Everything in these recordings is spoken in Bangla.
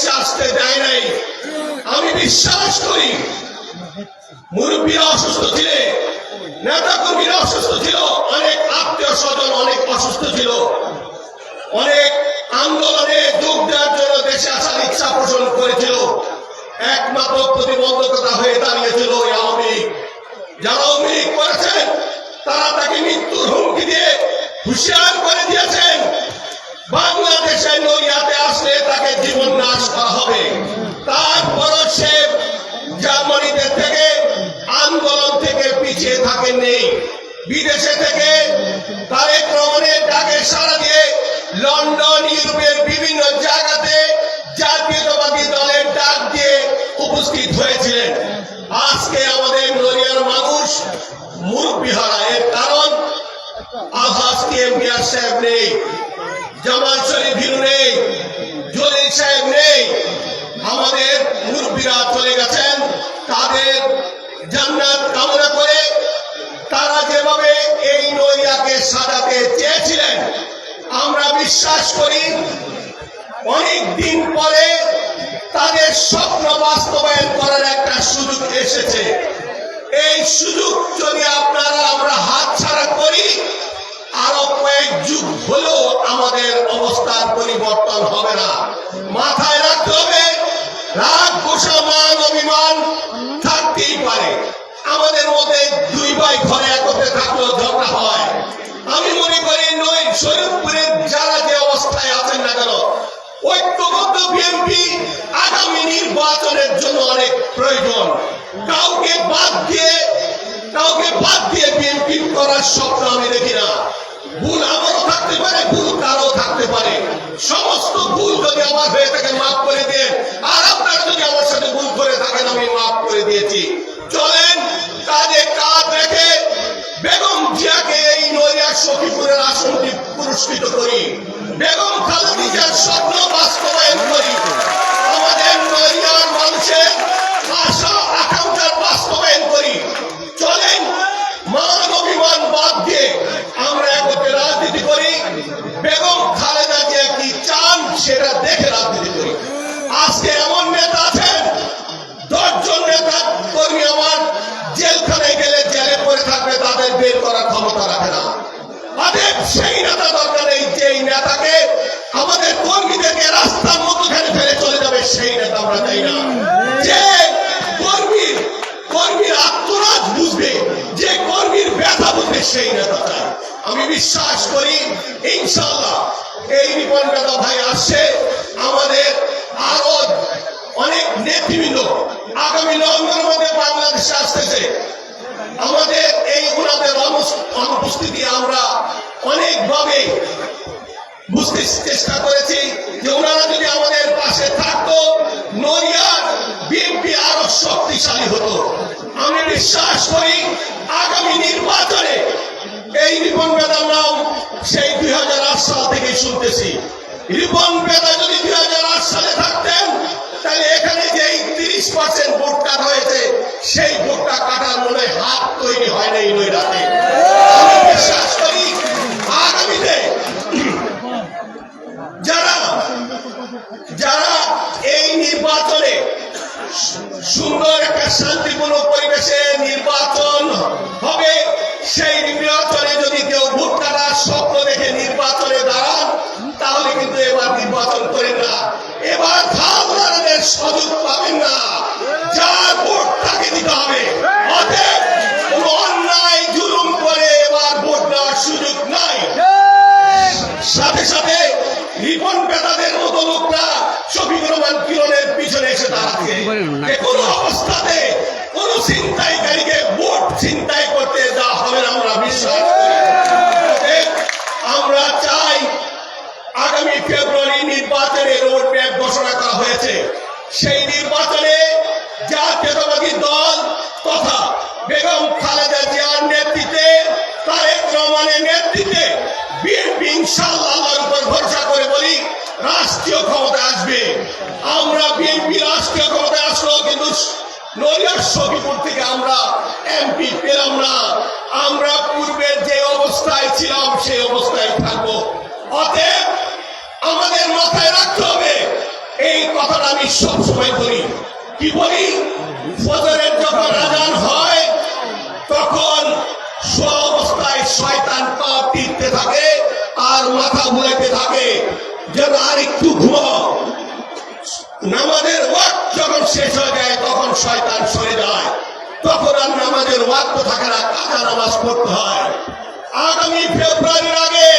দেশে আসতে দেয় নাই। আমি বিশ্বাস করি, মুরব্বীরা অসুস্থ ছিলে নেতা কর্মীরা অসুস্থ ছিল, অনেক আত্মীয় স্বজন অনেক অসুস্থ ছিল। অনেক আন্দোলনে যোগ বিদেশে থেকে তারেক রহমানের ডাকে সাড়া দিয়ে লন্ডন, ইউরোপের বিভিন্ন জায়গাতে জাতীয়তাবাদী দলের ডাক দিয়ে উপস্থিত হয়েছিলেন। আজকে আমাদের নড়িয়ার মানুষ মুরব্বী হারা এর কারণ, আভাস কে মিয়ার সাহেব নেই, জামাল শরীফ ভিরু নেই, জলিল সাহেব নেই। আমাদের মুরব্বীরা চলে গেছেন। তাদের জান্নাত কামনা করে যেভাবে এই নৈয়াকে সাজাতে চেয়েছিলেন, আমরা বিশ্বাস করি অনেক দিন পরে তাদের স্বপ্ন বাস্তবায়ন করার একটা সুযোগ এসেছে। এই সুযোগ যদি আপনারা আমরা হাতছাড়া করি, আরও কয়েক যুগ হলেও আমাদের অবস্থার পরিবর্তন হবে না। আমাদের মধ্যে দুই ভাই ঘরে একত্রে থাকলেও ঝগড়া হয়। আমি মনে করি নই শরীরপুরের যারা যে অবস্থায় আছেন না কেন, ঐক্যবদ্ধ বিএনপি আগামী নির্বাচনের জন্য অনেক প্রয়োজন। কাউকে বাদ দিয়ে, কাউকে বাদ দিয়ে বিএনপি করার স্বপ্ন আমি দেখি না। ভুল আমারও থাকতে পারে, ভুল কারও থাকতে পারে। সমস্ত ভুল যদি আমার হয়ে থাকে, মাফ করে দেন আর আপনারা যদি আমার সাথে ভুল করে থাকেন, আমি মাফ করে দিয়েছি। সখীপুরের আসনটি পুরস্কৃত করি। বেগম খালেদিজার স্বপ্ন সেই নেতা আমরা চাই না। যে কর্মীর কর্মীর আত্মরাজ বুঝবে, যে কর্মীর ব্যথা বুঝবে, সেই নেতা চাই। আমি বিশ্বাস করি ইনশাল্লাহ এই রিপন নেতা ভাই আসছে। আমাদের আরও অনেক নেতৃবৃন্দ আগামী নভেম্বরের মধ্যে বাংলাদেশে আসতেছে। আমাদের এই ওনাদের অনুপস্থিতি আমরা অনেকভাবে বুঝতে চেষ্টা করেছি যে ওনারা যদি আমাদের নড়িয়ার বিএনপি আরও শক্তিশালী হতো। আমি বিশ্বাস করি আগামী নির্বাচনে এই রিপন বেদার নাম সেই দুই সাল থেকে শুনতেছি। রিপন বেদা যদি দুই সালে থাকতেন, তাহলে এখানে যে তিরিশ পার্সেন্ট ভোট কাটা হয়েছে, সেই ভোটটা কাটার মনে হাত তৈরি হয় না এই নৈরাতে আমি বিশ্বাস করি আগামীতে যারা যারা এই নির্বাচনে সুন্দর একটা শান্তিপূর্ণ ছিনতাই করতে দেওয়া হবে আমরা বিশ্বাস আমরা চাই আগামী ফেব্রুয়ারি নির্বাচনে রোড ম্যাপ ঘোষণা করা হয়েছে। সেই নির্বাচনে জাতীয়তাবাদী দল তথা বেগম খালেদা জিয়ার নেতৃত্বে তারেক রহমানের নেতৃত্বে বিএনপি ইনশাআল্লাহ আল্লাহর উপর ভরসা করে বলি রাষ্ট্রীয় ক্ষমতা আসবে। আমরা বিএনপি রাষ্ট্রীয় ক্ষমতা আসলো কিন্তু নৈরাজ সখীপুর থেকে আমরা এমপি পেলাম না। আমরা পূর্বের যে অবস্থায় ছিলাম, সেই অবস্থায় থাকব। অতএব আমাদের মাথায় রাখতে হবে, এই কথাটা আমি সবসময় বলি। কি বলি? ফজরের যখন আজান হয়, তখন অবস্থায় শয়তান পা টিপতে থাকে আর মাথা ঘুরাইতে থাকে। যেন আর একটু ঘুমাও। নামাজের ওয়াক্ত যখন শেষ হয়ে যায়, তখন শয়তান সরে যায়। তখন আর নামাজের ওয়াক্ত থাকে না কাজা নামাজ পড়তে হয়। আগামী ফেব্রুয়ারির আগে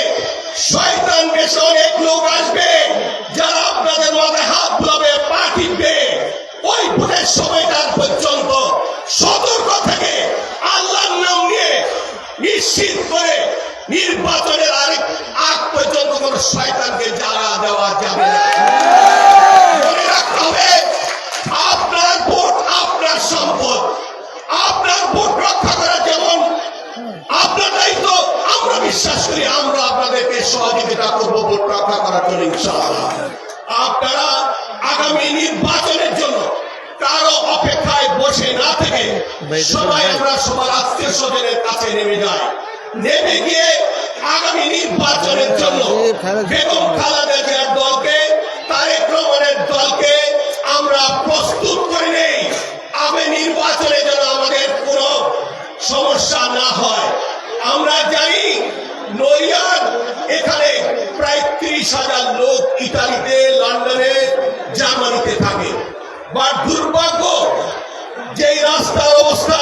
শয়তান দেশে অনেক লোক আসবে, যারা আপনাদের মাথায় হাত বুলাবে, পা টিপবে। ওই ভোটের সময়টার পর্যন্ত সতর্ক থেকে আল্লাহর নাম নিয়ে নিশ্চিত করে নির্বাচনের আরেক আগ পর্যন্ত কোন শয়তানকে আপনাদেরকে সহযোগিতা করব ভোট রক্ষা করার জন্য ইনশাআল্লাহ। আপনারা আগামী নির্বাচনের জন্য কারও অপেক্ষায় বসে না থেকে সবাই আমরা সবার আত্মীয় স্বজনের কাছে নেমে যাই। নেমে গিয়ে আগামী নির্বাচনের জন্য বেগম খালেদা জিয়ার দলকে বা দুর্ভাগ্য যেই রাস্তার অবস্থা,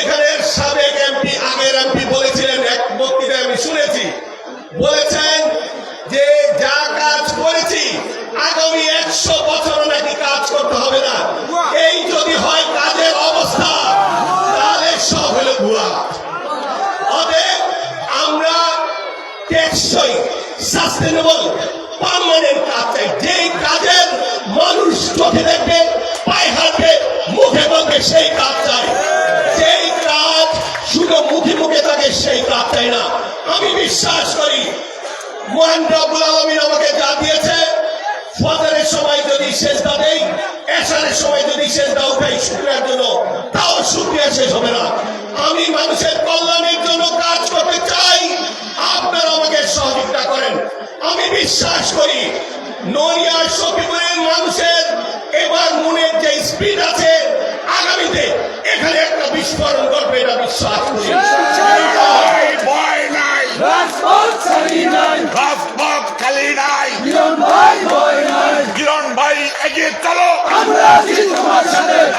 এখানের সাবেক এমপি, আগের এমপি বলেছিলেন, এক বক্তৃতায় আমি শুনেছি। বলেছেন যে যা কাজ করেছি, আগামী একশো বছর নাকি কাজ করতে হবে না। এই যদি হয় কাজের অবস্থা, তাহলে সব হলো ভুয়া। অতএব আমরা টেকসই সাস্টেনেবল পার্মানেন্ট কাজ চাই যেই কাজের মানুষ চোখে দেখবে, পায়ে হাঁটবে, মুখে বলবে, সেই কাজ চাই যেই কাজ শুধু মুখে মুখে থাকে, সেই কাজ চাই না। আমি বিশ্বাস করি, মহেন রব্বুল আলমিন আমাকে যা দিয়েছে, ফজরের সময় যদি শেষদা দেই এসারের সময় যদি শেষদা উঠাই শুক্রিয়ার জন্য, তাও শুক্রিয়া শেষ হবে না। আমি মানুষের কল্যাণের জন্য কাজ করতে চাই, আপনারা আমাকে সহযোগিতা করেন। আমি বিশ্বাস করি নড়িয়ার সখীপুরের মানুষের এবার মনের যে স্পিড আছে আগামীতে এখানে একটা বিস্ফোরণ ঘটবে এটা বিশ্বাস করি।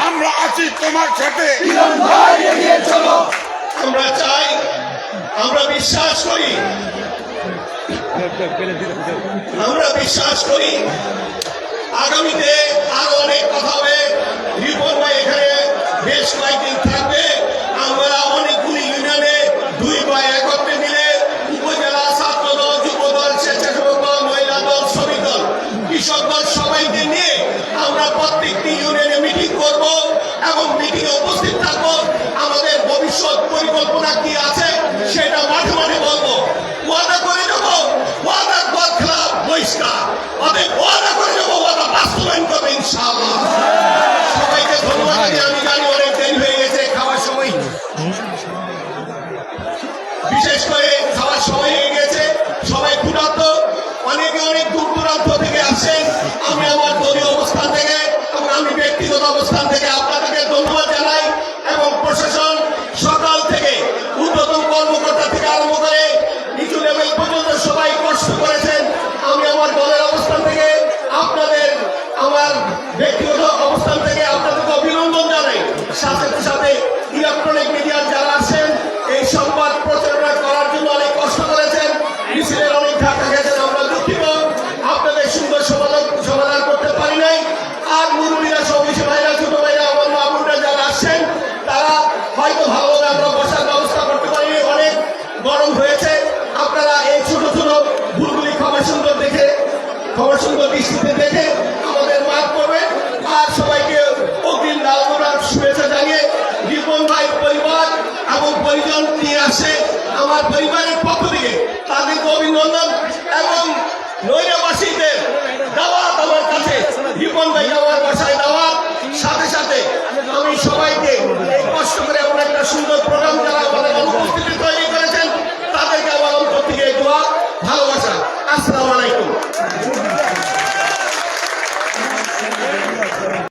আমরা আছি তোমার সাথে। আমরা চাই আমরা বিশ্বাস করি আমরা বিশ্বাস করি আগামীতে আরও অনেক কথা হবে। ভাই এখানে বেশ কয়েকদিন থাকবে। আমরা অনেকগুলি ইউনিয়নে দুই বা একত্রে মিলে উপজেলা ছাত্র দল যুব দল স্বেচ্ছাসেবক দল, মহিলা দল, শ্রমিক দল, কৃষক দল সবাইকে নিয়ে আমরা প্রত্যেকটি ইউনিয়নে মিটিং করব এবং মিটিংয়ে উপস্থিত থাকব। আমাদের ভবিষ্যৎ পরিকল্পনা কি ইলেকট্রনিক